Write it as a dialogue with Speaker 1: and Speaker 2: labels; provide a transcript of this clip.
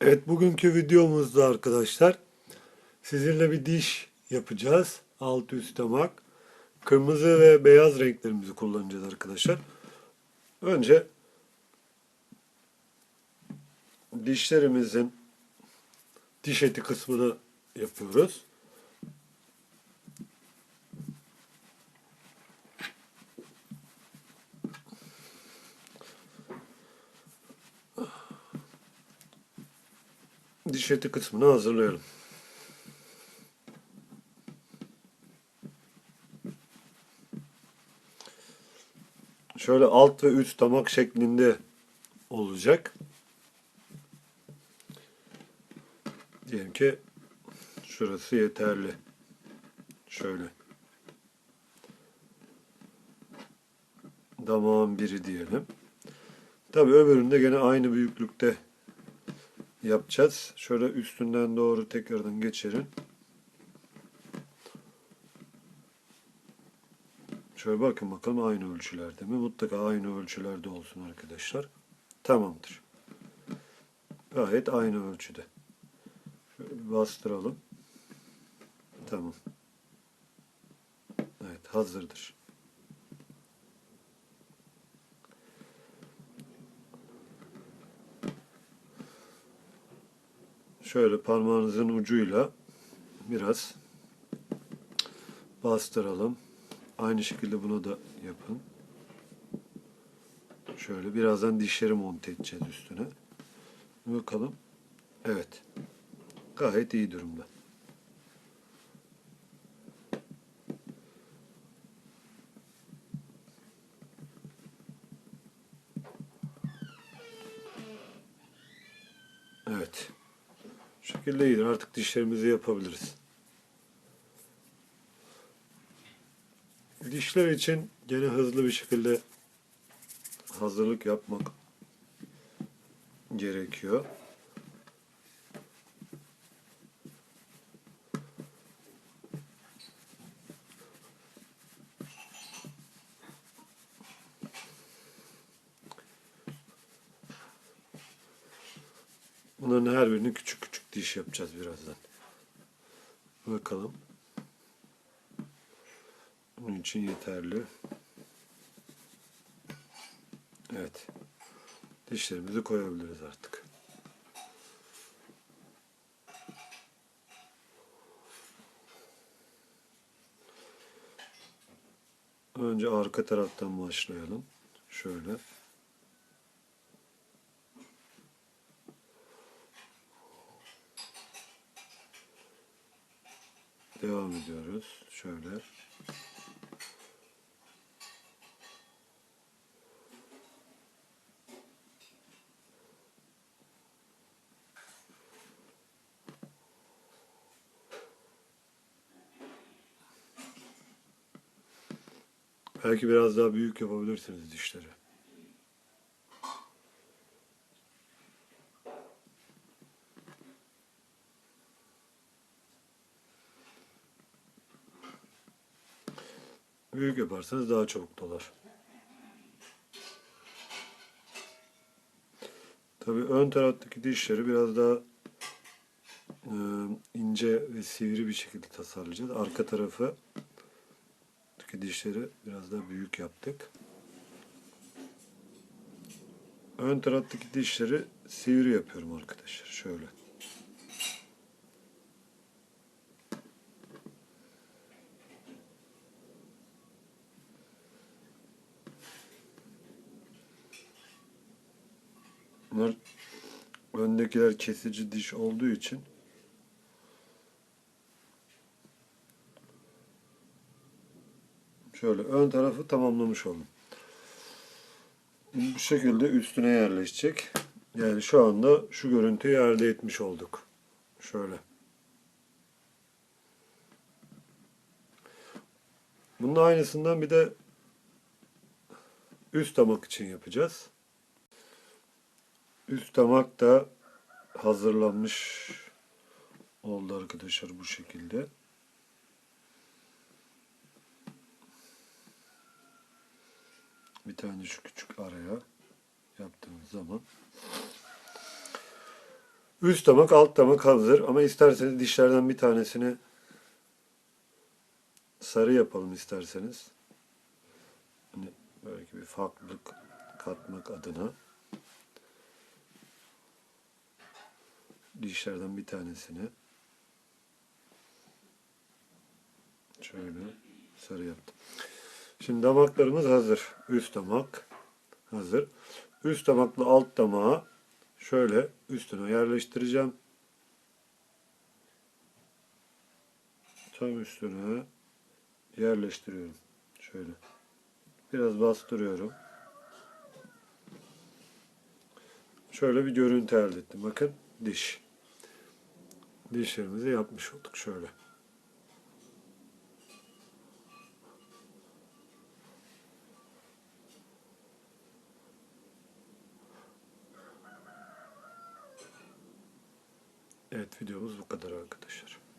Speaker 1: Evet bugünkü videomuzda arkadaşlar sizinle bir diş yapacağız. Alt üst damak. Kırmızı ve beyaz renklerimizi kullanacağız arkadaşlar. Önce dişlerimizin diş eti kısmını yapıyoruz. Diş eti kısmını hazırlayalım. Şöyle alt ve üst damak şeklinde olacak. Diyelim ki şurası yeterli. Şöyle. Damağın biri diyelim. Tabii öbüründe gene aynı büyüklükte yapacağız. Şöyle üstünden doğru tekrardan geçelim. Şöyle bakın bakalım aynı ölçülerde mi? Mutlaka aynı ölçülerde olsun arkadaşlar. Tamamdır. Gayet aynı ölçüde. Şöyle bastıralım. Tamam. Evet hazırdır. Şöyle parmağınızın ucuyla biraz bastıralım. Aynı şekilde bunu da yapın. Şöyle birazdan dişleri monte edeceğiz üstüne. Bakalım. Evet. Gayet iyi durumda. Evet. Şekilde iyidir. Artık dişlerimizi yapabiliriz. Dişler için gene hızlı bir şekilde hazırlık yapmak gerekiyor. Bunların her birini küçük diş yapacağız birazdan. Bakalım. Bunun için yeterli. Evet. Dişlerimizi koyabiliriz artık. Önce arka taraftan başlayalım. Şöyle. Devam ediyoruz. Şöyle. Belki biraz daha büyük yapabilirsiniz dişleri. Büyük yaparsanız daha çabuk dolar. Tabii ön taraftaki dişleri biraz daha e, ince ve sivri bir şekilde tasarlayacağız. Arka tarafı dişleri biraz daha büyük yaptık. Ön taraftaki dişleri sivri yapıyorum arkadaşlar. Şöyle. Bunlar öndekiler kesici diş olduğu için Şöyle ön tarafı tamamlamış oldum. Bu şekilde üstüne yerleşecek. Yani şu anda şu görüntüyü elde etmiş olduk. Şöyle. Bunun aynısından bir de üst damak için yapacağız. Üst damak da hazırlanmış oldu arkadaşlar bu şekilde. bir tane şu küçük araya yaptığımız zaman Üst damak, alt damak hazır. Ama isterseniz dişlerden bir tanesini sarı yapalım isterseniz. Hani belki bir farklılık katmak adına. Dişlerden bir tanesini şöyle sarı yaptım. Şimdi damaklarımız hazır. Üst damak hazır. Üst damakla alt damağı şöyle üstüne yerleştireceğim. Tam üstüne yerleştiriyorum. Şöyle. Biraz bastırıyorum. Şöyle bir görüntü elde ettim. Bakın diş. Dişlerimizi yapmış olduk şöyle. Evet videomuz bu kadar arkadaşlar.